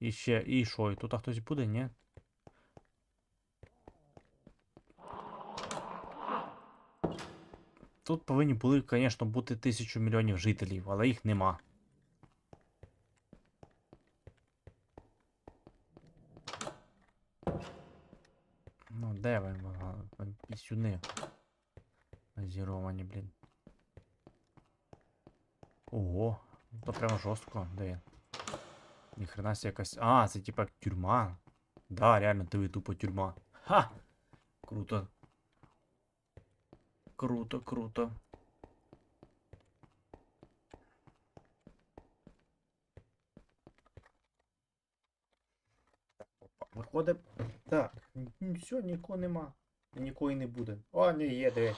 І ще, і що, і тут хтось буде, ні? Тут повинні були, звісно, бути тисячу мільйонів жителів, але їх нема. Ну, де ви, пісюни? Назіровані, блін. Ого, то прямо жорстко, де я? Ніхрена себе якась. А, це типа тюрма. Да, реально, диви тупо тюрма. Ха! Круто. Круто, круто. Виходить. Так, все, нікого нема. Нікого і не буде. О, не є, диви.